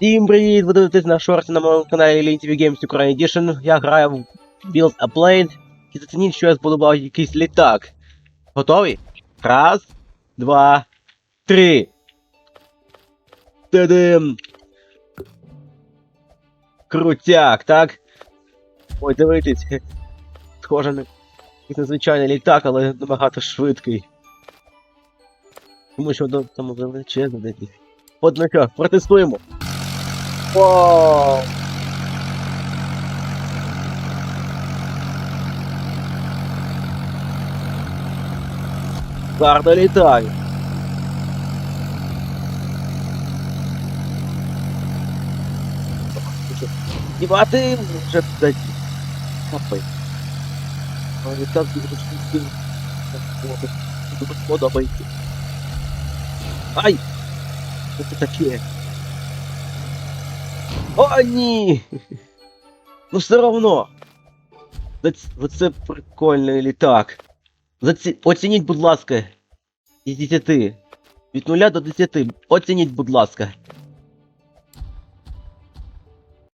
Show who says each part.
Speaker 1: Всім привіт! Ви дивитесь на шорті на моєму каналі Lean TV Games Ukraine Edition. Я граю в Build a Plane. І зацініть, що я збудував якийсь літак. Готові? Раз, два, три. Тадим! Крутяк, так? Ой, дивитесь. Схоже на незвичайний літак, але набагато швидкий. Тому що до тому величезне десь. От ну протестуємо. Вау! Гарно літаю. Дівати вже туди. Капай. Але так дуже швидкий. Дуже подобається. Ай! Що це таке? О, ні! Ну все равно. Оце прикольний літак. Заці... Оцініть, будь ласка. Із 10. Від 0 до 10. Оцініть, будь ласка.